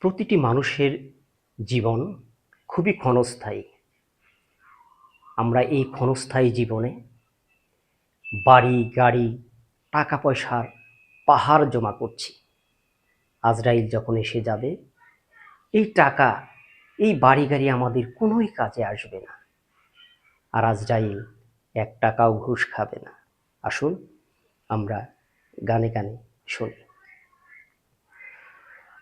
প্রতিটি মানুষের জীবন খুবই ক্ষণস্থায়ী। আমরা এই ক্ষণস্থায়ী জীবনে বাড়ি, গাড়ি টাকা পয়সার পাহাড় জমা করছি। আজরাইল যখন এসে যাবে, এই টাকা, এই বাড়ি গাড়ি আমাদের কোনোই কাজে আসবে না। আর আজরাইল এক টাকাও ঘুষ খাবে না। আসুন, আমরা গানে গানে শুনি।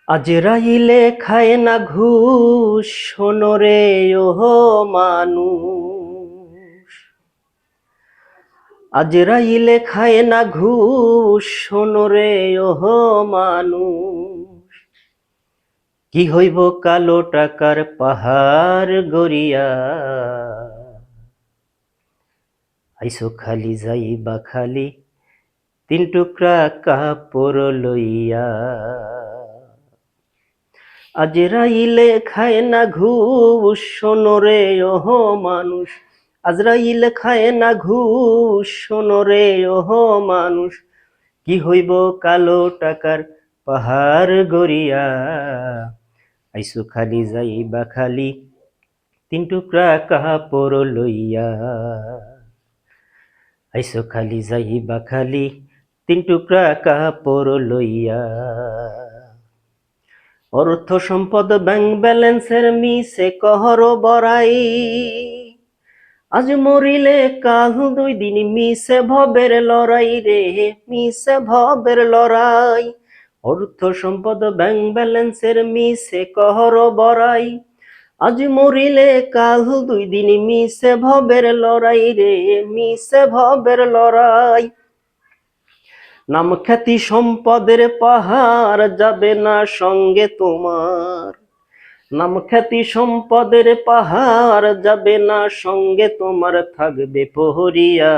আজরাইলে খায় না ঘুষ শোনরে ওহো মানুষ। আজরাইলে খায় না ঘুষ শোনরে ওহো মানুষ। কি হইব কালো টাকার পাহাড় গড়িয়া? আইসো খালি যাইবা খালি, তিন টুকরা কাপড় লইয়া। আজরাইলে খায় না ঘুষ শোনরে ওহো মানুষ। আজরাইল খায় না ঘুষ শোনরে ওহো মানুষ। কি হইব কালো টাকার পাহাড় গড়িয়া? আইসো খালি যাইবা খালি তিন টুকরা কাপড় লইয়া। আইসো খালি যাইবা খালি তিন টুকরা কাপড় লইয়া। অর্থ সম্পদ ব্যাংক ব্যালেন্সের মিসে কহর বড়াই। আজ মরিলে কাল দুই দিন মিসে ভবের লড়াই রে মিসে ভবের লড়াই। অর্থ সম্পদ ব্যাংক ব্যালেন্সের মিসে কহর বড়াই। আজ মরিলে কাল দুই দিন মিসে ভবের লড়াই রে মিসে ভবের লড়াই। নাম খ্যাতি সম্পদের পাহাড় যাবে না সঙ্গে তোমার। নাম খ্যাতি সম্পদের পাহাড় যাবে না সঙ্গে তোমার থাকবে পহরিয়া।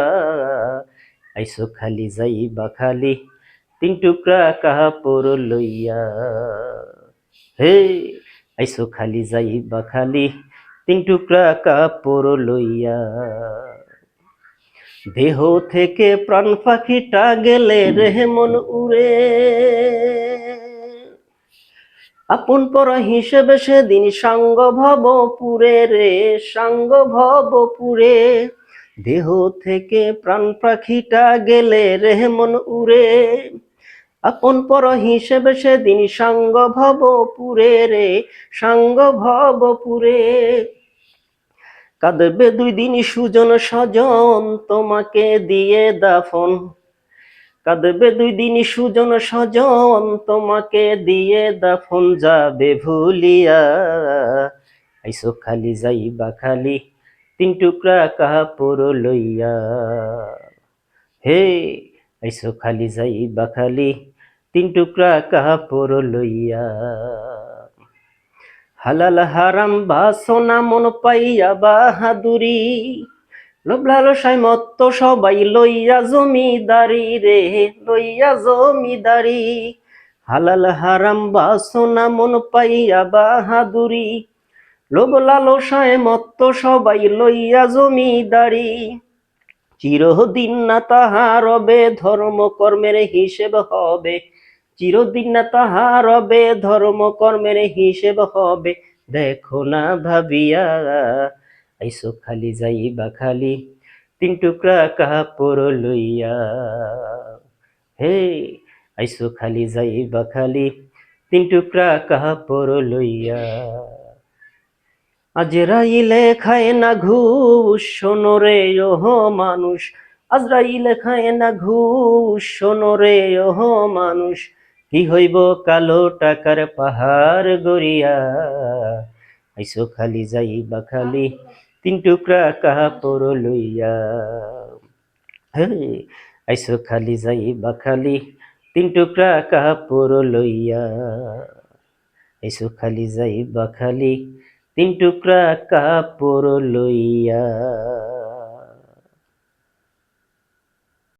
আইসো খালি যাইবা খালি, তিন টুকরা কাপড় লইয়া। হে, আইসো খালি যাইবা খালি, তিন টুকরা কাপড় লইয়া। দেহ থেকে প্রাণ পাখিটা গেলে রেহমন উড়ে। আপন পর হিসেবে সেদিন সাঙ্গ ভব পুরে রে সাঙ্গ ভব পুরে দেহ থেকে প্রাণ পাখিটা গেলে রেহমন উড়ে। আপন পর হিসেবে সেদিন সাঙ্গ ভব পুরে রে সাঙ্গ ভব পুরে কাঁদবে দুই দিন সুজন স্বজন, তোমাকে দিয়ে দাফন। কাঁদবে দুই দিন সুজন স্বজন, তোমাকে দিয়ে দাফন যাবে ভুলিয়া। আইসো খালি যাইবা খালি, তিন টুকরা কাপড় লইয়া। হে, আইসো খালি যাইবা খালি, তিন টুকরা কাপড় লইয়া। হালাল হারাম বাসনা মন পাইয়া বাহাদুরি। লোভ লালসায় মত্ত সবাই লইয়া জমিদারি রে, লইয়া জমিদারি। হালাল হারাম বাসনা মন পাইয়া বাহাদুরি। লোভ লালসায় মত্ত সবাই লইয়া জমিদারি। চিরদিন না তাহার রবে ধর্ম কর্মের হিসেব হবে। চিরদিন না তাহার রবে ধর্ম কর্মের হিসেব হবে। দেখো না ভাবিয়া, আইসো খালি যাইবা খালি, তিন টুকরা কাপড় লইয়া। হে, আইসো খালি যাইবা খালি, তিন টুকরা কাপড় লইয়া। আজরাইলে খায় না ঘুষ শোনরে ওহ মানুষ। আজরাইলে খায় না ঘুষ শোনরে ওহ মানুষ। কি হইব কালো টাকার পাহাড় গড়িয়া? আইসো খালি যাইবা খালি তিন টুকরা কাপড় লইয়া। আইসো খালি যাইবা খালি তিন টুকরা কাপড় লইয়া। আইসো খালি যাইবা খালি তিন টুকরা কাপড় লইয়া।